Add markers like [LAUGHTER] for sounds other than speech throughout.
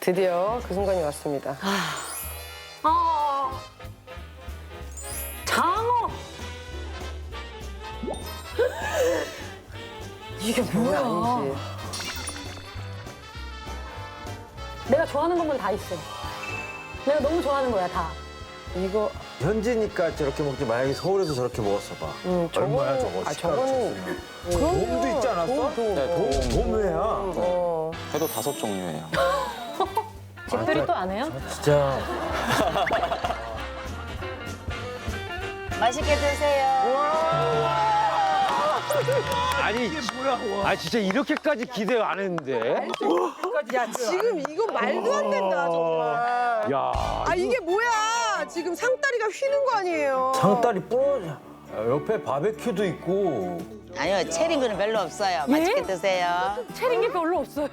드디어 그 순간이 왔습니다. 아, 장어. 이게 뭐야? 아니지. 내가 좋아하는 것만 다 있어. 내가 너무 좋아하는 거야 다. 이거 현지니까 저렇게 먹지 만약에 서울에서 저렇게 먹었어 봐. 음, 얼마야 저거는- 저거? 아 저거는 돔도 있지 않았어? 돔, 돔. 네, 돔, 돔회야. 어. 회도 다섯 종류예요. [LAUGHS] 집들이 또 안 해요? 진짜. [LAUGHS] 맛있게 드세요. 아니, 아 진짜 이렇게까지 기대 안 했는데. 야 지금 이거 말도 안 된다 정말. 야, 아 이게 뭐야? 지금 상 다리가 휘는 거 아니에요? 상다리 부러져. 야, 옆에 바베큐도 있고. 아니요, 체리는 별로 없어요. 맛있게 드세요. 체린 게 별로 없어요?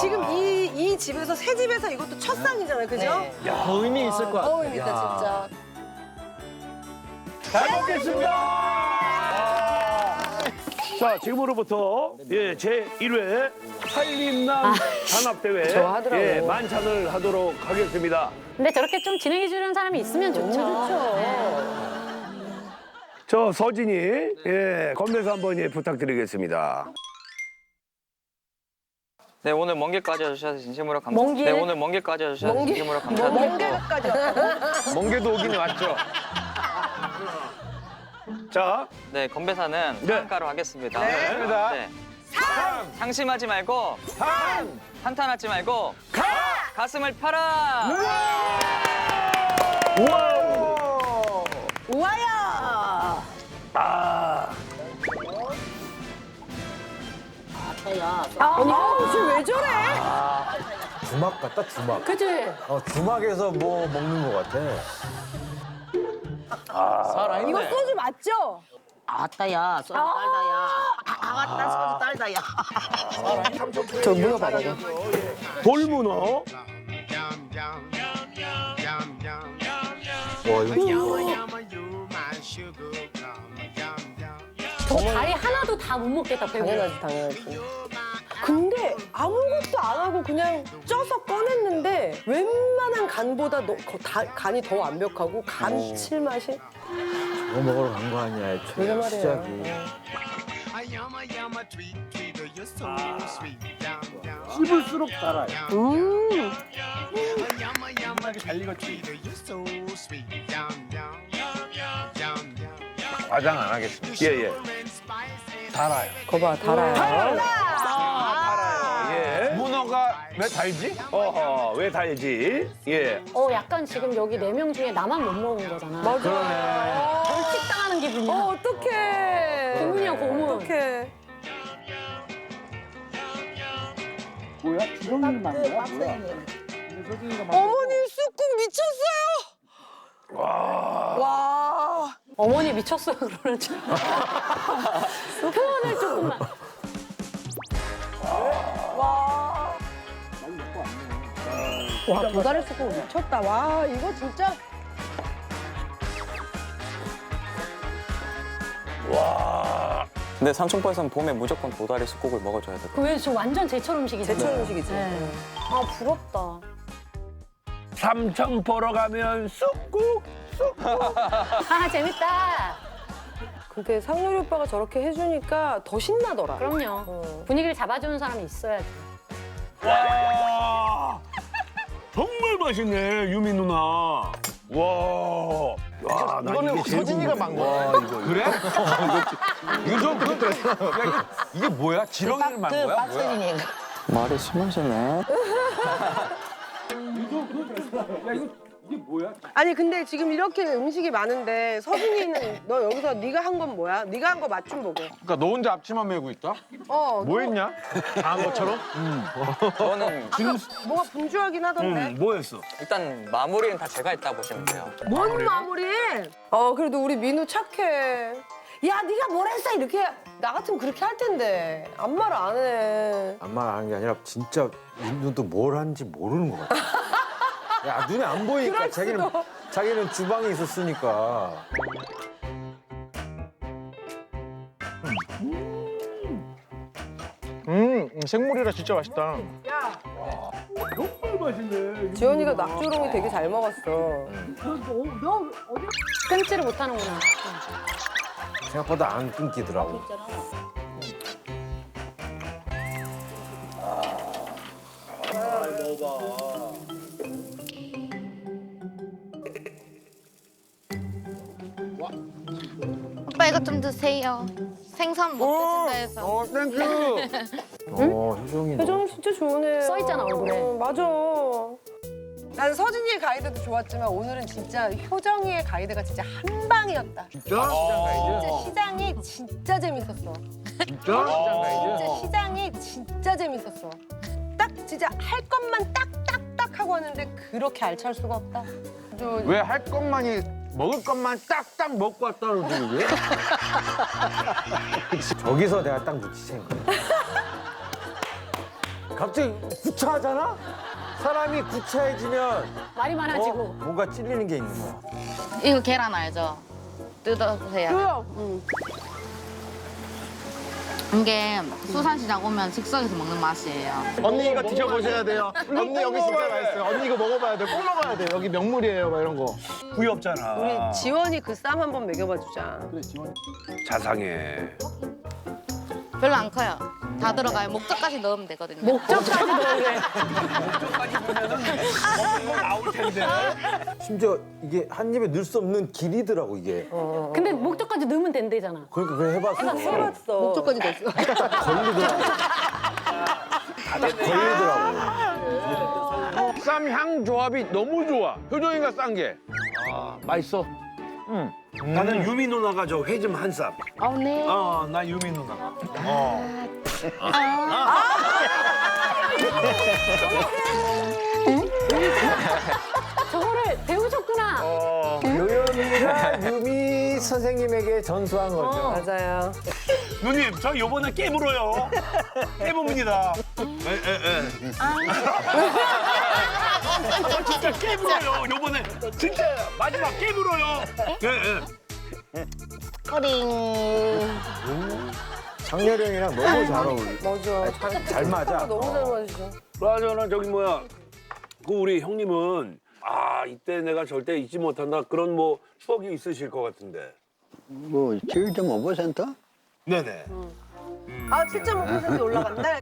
지금 이, 이 집에서 새 집에서 이것도 첫 상이잖아요, 그죠? 네. 더 의미 있을 것 같아. 어, 의미 있다 진짜. 잘 먹겠습니다. 자, 지금으로부터 예, 제 1회 한림남 단합대회 [LAUGHS] 저 하더라고. 예, 만찬을 하도록 하겠습니다. 근데 저렇게 좀 진행해 주는 사람이 있으면 좋죠. 저 서진이 예, 건배사 한번 예, 부탁드리겠습니다. 네 오늘 먼 길까지 와주셔서 진심으로 감사. 먼 길? 네 오늘 먼 길까지 와주셔서 먼 길? 진심으로 먼 감사드리고. 개까지 왔다고? 멍게도 오긴 왔죠. [LAUGHS] 자, 네 건배사는 네. 한가로 하겠습니다. 네. 네. 상심하지 말고 한! 한탄하지 말고 가슴을 펴라. 우와! 우와야! 아, 아, 지금 왜 저래? 주막 같다, 주막. 그치? 어, 주막에서 뭐 먹는 것 같아. 이거 소주 맞죠? 아따야, 소주 딸다야. 아따, 소주 딸다야. 저 문어 봐봐. 돌문어. 와, 이거 저 다리 하나도 다 못 먹겠다, 배고. 당연하지, 당연하지. 근데 아무것도 안 하고 그냥 쪄서 꺼냈는데 웬만한 간보다 너, 거- 다- 간이 더 완벽하고 감칠맛이 저거 먹으러 간 거 아니야, 애초에. 말이에요. 시작이. Tweet, you're so sweet. Down, down. 씹을수록 달아요. 음. I am, I am a tweet, tweeter, you're so sweet. Down, down, down, down. 과장 안 하겠습니다. 예, 예. 달아요. 거봐, 달아요. 왜 달지? 어허, 왜 달지? 예. 어, 약간 지금 여기 네 명 중에 나만 못 먹은 거잖아. 맞아. 벌칙 당하는 기분이야. 어, 어떡해. 고문이야, 고문. 어떡해. 어머니 쑥국 미쳤어요. 와. 어머니 미쳤어요, 그러는 줄. [LAUGHS] 표현을 조금만. 와, 도다리 쑥국 미쳤다. 와, 이거 진짜. 근데 삼천포에서는 봄에 무조건 도다리 쑥국을 먹어줘야 돼. 그왜 저 완전 제철 음식이잖아. 제철 음식이지. 네. 아, 부럽다. 삼천 보러 가면 쑥국, 쑥국. [LAUGHS] 아, 재밌다. 근데 상렬이 오빠가 저렇게 해주니까 더 신나더라. 그럼요. 어. 분위기를 잡아주는 사람이 있어야지. 와, 정말 맛있네, 유미 누나. 와, 야, 나 이거는 서진이가 만 거야. 그래? [LAUGHS] 이거 좀 그래. 이게 뭐야? 지렁이를 만그 거야? 뭐야? 말이 심하시네. [LAUGHS] 아니 근데 지금 이렇게 음식이 많은데 서준이는 너 여기서 네가 한 건 뭐야? 네가 한거맛좀 보게. 그러니까 너 혼자 앞치마 메고 있다? 어. 뭐 했냐? 다한 것처럼? 저는 뭐가 분주하긴 하던데. 응, 뭐 했어? 일단 마무리는 다 제가 했다 보시면 돼요. 뭔 마무리? 어 그래도 우리 민우 착해. 야 네가 뭘 했어 이렇게 나 같으면 그렇게 할 텐데 아무 말 안 해. 아무 말 하는 게 아니라 진짜 민준도 뭘 하는지 모르는 것 같아. 야, 눈에 안 보이니까 그럴 자기는 수도. 자기는 주방에 있었으니까. 음, 음, 생물이라 진짜 맛있다. 지원이가 낙조롱이 되게 잘 먹었어. 끊지를 못하는구나. 생각보다 안 끊기더라고. 오빠 이거 좀 드세요. 생선 못 드신다 해서. 어, 땡큐. [LAUGHS] 어, 효정이. 너- 표정이 진짜 좋으네. 써 있잖아, 얼굴에. 어, 맞아. 난 서진이의 가이드도 좋았지만 오늘은 진짜 효정이의 가이드가 진짜 한 방이었다. 진짜? 시장 가이드? 진짜 시장이 진짜 재밌었어. 진짜? 시장 가이드? 진짜 시장이 진짜 재밌었어. 딱 진짜 할 것만 딱딱딱 하고 하는데 그렇게 알찰 수가 없다. 저 왜 할 것만이 먹을 것만 딱딱 먹고 왔다 그러지 왜? [LAUGHS] 저기서 내가 딱 눈치챈 거야. 갑자기 구차하잖아? 사람이 구차해지면 말이 어, 많아지고. 뭔가 찔리는 게 있는 거야. 이거 계란 알죠? 뜯어보세요. 이게 수산시장 오면 즉석에서 먹는 맛이에요. 언니 이거 드셔보셔야 돼요. 언니 여기 진짜 맛있어요. 언니 이거 먹어봐야 돼. 꼭 먹어야 돼. 여기 명물이에요. 막 이런 거. 우리 지원이 그 쌈 한번 먹여봐 주자. 자상해. 별로 안 커요. 다 들어가요. 목젖까지 넣으면 되거든요. 목적까지 넣으래. 나올 텐데. 심지어 이게 한 입에 넣을 수 없는 길이더라고, 이게. 근데 목적까지 넣으면 된대잖아. 그러니까 그래 해봤어. 해봤어. 목조까지 됐어. 걸리더라고. 걸리더라고. 쌈향 조합이 너무 좋아. 효정이가 싼 게. 아, 맛있어. 응. 나는 유미 누나가 저 회좀 한 쌈. 어, 네. 어, 나 유미 누나가. 어. [LAUGHS] 저거를 배우셨구나. 요요미가 유미 선생님에게 전수한 거죠. 맞아요. 누님, 저 요번에 깨물어요. 깨봅니다. 에, 에, 에. 저 진짜 깨물어요. 요번에 진짜 마지막 깨물어요. 예, 예. 커링. 장렬형이랑 너무 잘 어울려. 맞아. 잘, 잘 맞아. 너무 잘 맞으셔. 그나저나 저기 뭐야. 그 우리 형님은 아 이때 내가 절대 잊지 못한다 그런 뭐 추억이 있으실 것 같은데. 뭐 7.5%? 네네. 아, 7.5% 올라간다.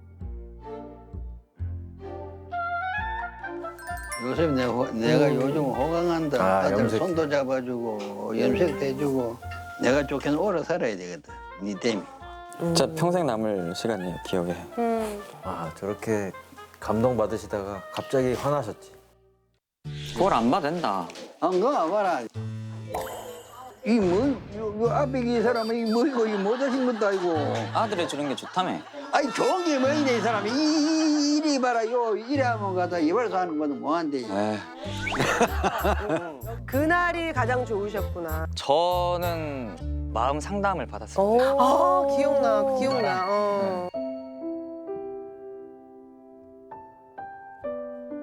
요새 내가, 호- 내가 요즘 호강한다. 아, 다들 염색. 손도 잡아주고 염색도 해주고 내가 좋게는 오래 살아야 되겠다. 니 때문에. 진짜 평생 남을 시간이에요, 기억에. 아, 저렇게 감동 받으시다가 갑자기 화나셨지. 그걸 안 받은다. 안 가, 봐라. 이 뭐, 요, 요 앞에 이 사람은 이 뭐이고 이 못하신 것도 아니고. 아들이 주는 게 좋다며. 아니 좋은 게 뭐이네 이 사람이 이, 이리 봐라 요 이래 하면 가다 이발소 하는 것도 뭐한데 에이, 그날이 가장 좋으셨구나. 저는 마음 상담을 받았습니다. 아, 기억나. 기억나. 어.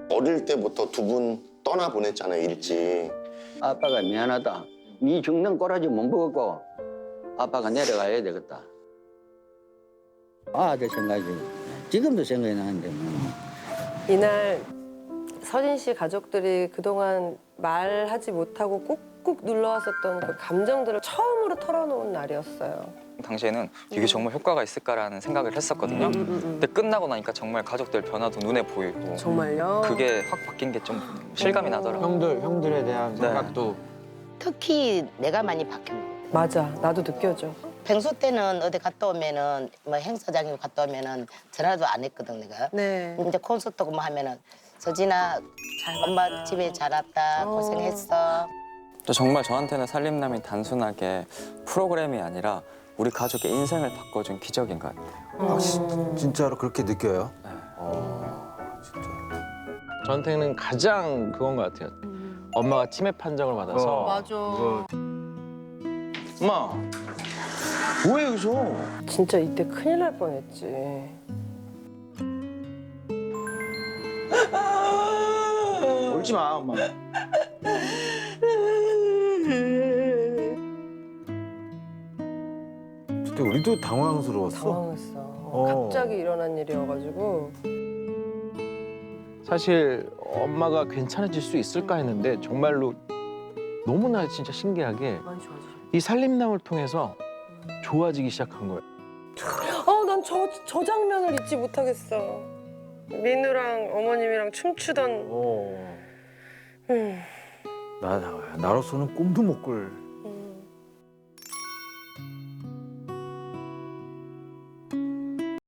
어릴 때부터 두 분 떠나 보냈잖아요 일찍. 아빠가 미안하다 네 죽는 꼬라지 못 먹었고 아빠가 내려가야 되겠다 아들 생각이 지금도 생각이 나는데 뭐. 이날 서진 씨 가족들이 그동안 말하지 못하고 꾹꾹 눌러왔었던 그 감정들을 처음으로 털어놓은 날이었어요. 당시에는 이게 정말 효과가 있을까라는 생각을 했었거든요. 근데 끝나고 나니까 정말 가족들 변화도 눈에 보이고 정말요? 그게 확 바뀐 게 좀 실감이 나더라고요. 형들, 형들에 대한 네. 생각도 특히 내가 많이 바뀌었어. 맞아. 나도 느껴져. 평소 때는 어디 갔다 오면은 뭐 행사장에 갔다 오면은 전화도 안 했거든 내가. 네. 이제 콘서트 뭐 하면은 서진아 엄마 집에 잘 왔다 고생했어. 또 정말 저한테는 살림남이 단순하게 프로그램이 아니라 우리 가족의 인생을 바꿔준 기적인 것 같아요. 아, 진- 진짜로 그렇게 느껴요? 네. 어, 진짜. 저한테는 가장 그건 것 같아요. 엄마가 치매 판정을 받아서. 맞아. 엄마, 왜 여기서? 진짜 이때 큰일 날 뻔했지. 울지 마, 엄마. [LAUGHS] 그때 우리도 당황스러웠어. 당황했어. 어. 갑자기 일어난 일이어가지고 사실 엄마가 괜찮아질 수 있을까 했는데 정말로 너무나 진짜 신기하게 이 살림남을 통해서 좋아지기 시작한 거예요. 어난 저 저 장면을 잊지 못하겠어. 민우랑 어머님이랑 춤추던 어. 음. 나, 나 나로서는 꿈도 못 꿀